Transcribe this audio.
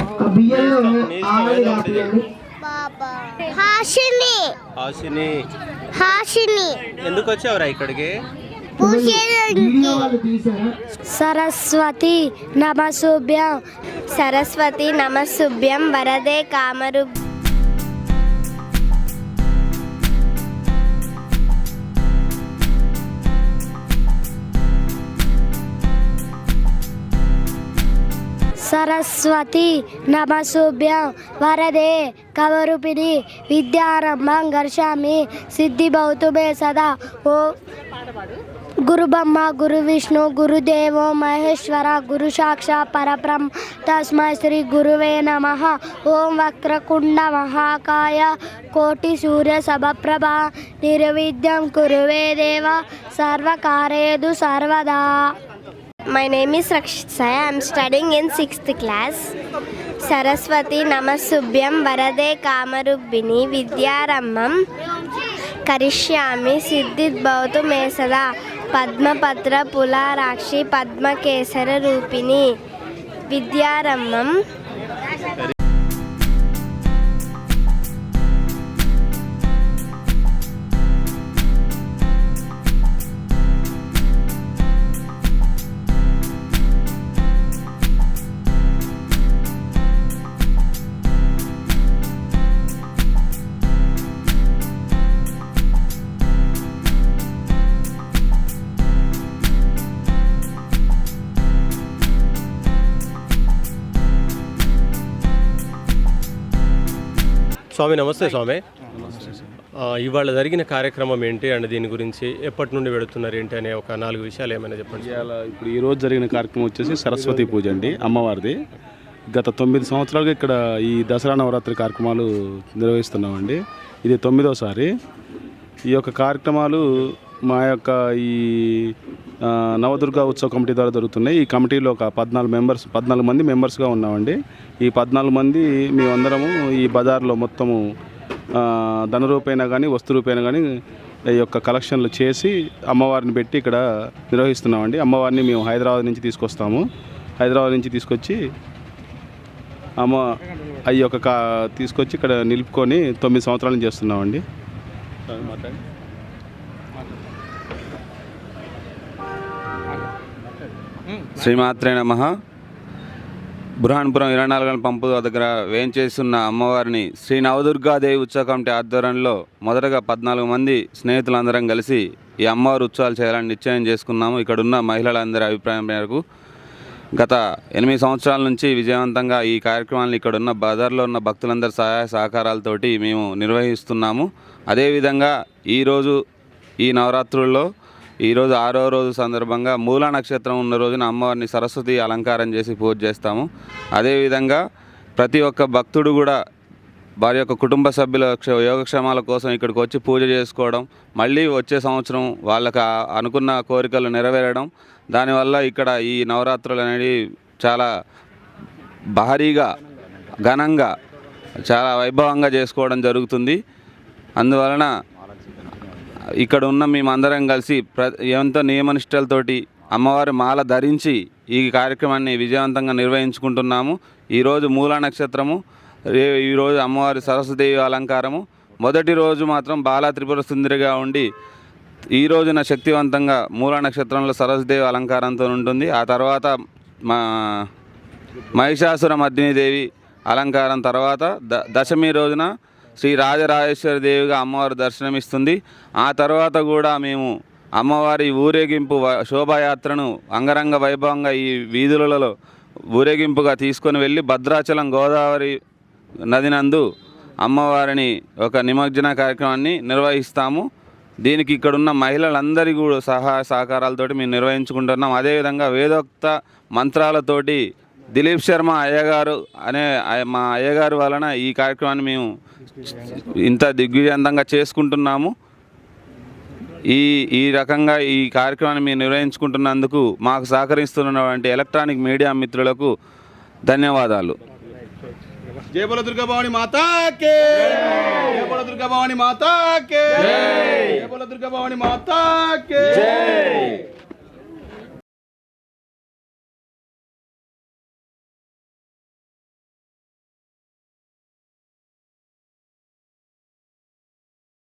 ఆ బియ్యంలో ఆవిరి కాపియండి హాషిని. హాసిని హాషిని. ఎందుకు వచ్చావురా ఇక్కడికి? సరస్వతి నమశుభ్యం. సరస్వతి నమశుభ్యం. వరదే కామరు సరస్వతి నమశుభ్యం వరదే కవరుపిణి విద్యారంభం ఘర్షామి సిద్ధిభౌతు మే సదా. ఓ గురుబమ్మ గురు విష్ణు గురుదేవో మహేశ్వర గురు సాక్షా పరబ్రహ్మ తస్మై శ్రీ గురువే నమ. ఓం వక్రకుండ మహాకాయ కోటి సూర్య సమప్రభ నిర్విద్యం కురువే దేవ. సర్వకారేదు సర్వదా. My name is Rakshith Sai I'm studying in sixth class Saraswati నమశుభ్యం వరదే కామరుబ్బిని విద్యారంభం కరిష్యామి సిద్ధిద్భవతు మే సదా పద్మపత్ర పులారాక్షి పద్మకేసర రూపిణి విద్యారంభం స్వామి నమస్తే స్వామి. ఇవాళ జరిగిన కార్యక్రమం ఏంటి అండ్ దీని గురించి ఎప్పటి నుండి పెడుతున్నారు ఏంటి అనే ఒక నాలుగు విషయాలు ఏమైనా చెప్పండి ఇప్పుడు ఈ రోజు జరిగిన కార్యక్రమం వచ్చేసి సరస్వతి పూజ అండి అమ్మవారిది. గత తొమ్మిది సంవత్సరాలుగా ఇక్కడ ఈ దసరా నవరాత్రి కార్యక్రమాలు నిర్వహిస్తున్నామండి. ఇది తొమ్మిదోసారి. ఈ యొక్క కార్యక్రమాలు మా యొక్క ఈ నవదుర్గా ఉత్సవ కమిటీ ద్వారా జరుగుతున్నాయి. ఈ కమిటీలో ఒక పద్నాలుగు మెంబర్స్ పద్నాలుగు మంది మెంబర్స్గా ఉన్నామండి. ఈ పద్నాలుగు మంది మేమందరము ఈ బజార్లో మొత్తము ధన రూపైనా కానీ వస్తు రూపైనా కానీ ఈ యొక్క కలెక్షన్లు చేసి అమ్మవారిని పెట్టి ఇక్కడ నిర్వహిస్తున్నామండి. అమ్మవారిని మేము హైదరాబాద్ నుంచి తీసుకొస్తాము. హైదరాబాద్ నుంచి తీసుకొచ్చి అమ్మ అవి యొక్క కా తీసుకొచ్చి ఇక్కడ నిలుపుకొని తొమ్మిది సంవత్సరాలు చేస్తున్నామండి. శ్రీమాత్రే నమ. బురహాన్పురం ఇరవై నాలుగు పంపు దగ్గర వేయించేస్తున్న అమ్మవారిని శ్రీ నవదుర్గాదేవి ఉత్సవ కమిటీ ఆధ్వర్యంలో మొదటగా పద్నాలుగు మంది స్నేహితులందరం కలిసి ఈ అమ్మవారి ఉత్సవాలు చేయాలని నిశ్చయం చేసుకున్నాము. ఇక్కడున్న మహిళలందరి అభిప్రాయం మేరకు గత ఎనిమిది సంవత్సరాల నుంచి విజయవంతంగా ఈ కార్యక్రమాలను ఇక్కడ ఉన్న బజార్లో ఉన్న భక్తులందరి సహాయ సహకారాలతోటి మేము నిర్వహిస్తున్నాము. అదేవిధంగా ఈరోజు ఈ నవరాత్రుల్లో ఈరోజు ఆరో రోజు సందర్భంగా మూలా నక్షత్రం ఉన్న రోజున అమ్మవారిని సరస్వతి అలంకారం చేసి పూజ చేస్తాము. అదేవిధంగా ప్రతి ఒక్క భక్తుడు కూడా వారి యొక్క కుటుంబ సభ్యుల యోగక్షేమాల కోసం ఇక్కడికి వచ్చి పూజ చేసుకోవడం మళ్ళీ వచ్చే సంవత్సరం వాళ్ళకి అనుకున్న కోరికలు నెరవేరడం దానివల్ల ఇక్కడ ఈ నవరాత్రులు అనేవి చాలా భారీగా ఘనంగా చాలా వైభవంగా చేసుకోవడం జరుగుతుంది. అందువలన ఇక్కడ ఉన్న మేమందరం కలిసి ప్ర ఎంతో నియమనిష్టలతోటి అమ్మవారి మాల ధరించి ఈ కార్యక్రమాన్ని విజయవంతంగా నిర్వహించుకుంటున్నాము. ఈరోజు మూలా నక్షత్రము రే ఈరోజు అమ్మవారి సరస్వదేవి అలంకారము. మొదటి రోజు మాత్రం బాలా త్రిపుర సుందరిగా ఉండి ఈ రోజున శక్తివంతంగా మూలా నక్షత్రంలో సరస్వదేవి అలంకారంతో ఉంటుంది. ఆ తర్వాత మా మహిషాసుర మర్దినీదేవి అలంకారం తర్వాత ద దశమి రోజున శ్రీ రాజరాజేశ్వర దేవిగా అమ్మవారు దర్శనమిస్తుంది. ఆ తర్వాత కూడా మేము అమ్మవారి ఊరేగింపు వ- శోభాయాత్రను అంగరంగ వైభవంగా ఈ వీధులలో ఊరేగింపుగా తీసుకొని వెళ్ళి భద్రాచలం గోదావరి నదినందు అమ్మవారిని ఒక నిమజ్జన కార్యక్రమాన్ని నిర్వహిస్తాము. దీనికి ఇక్కడున్న మహిళలందరి కూడా సహాయ సహకారాలతోటి మేము నిర్వహించుకుంటున్నాం. అదేవిధంగా వేదోక్త మంత్రాలతోటి దిలీప్ శర్మ అయ్యగారు అనే మా అయ్యగారు వలన ఈ కార్యక్రమాన్ని మేము ఇంత దిగ్విజయంతంగా చేసుకుంటున్నాము. ఈ ఈ రకంగా ఈ కార్యక్రమాన్ని మేము నిర్వహించుకుంటున్నందుకు మాకు సహకరిస్తున్నటువంటి ఎలక్ట్రానిక్ మీడియా మిత్రులకు ధన్యవాదాలు. జయ బోల దుర్గా భవాని మాతాకే జయ బోల దుర్గా భవాని మాతాకే జయ బోల దుర్గా భవాని మాతాకే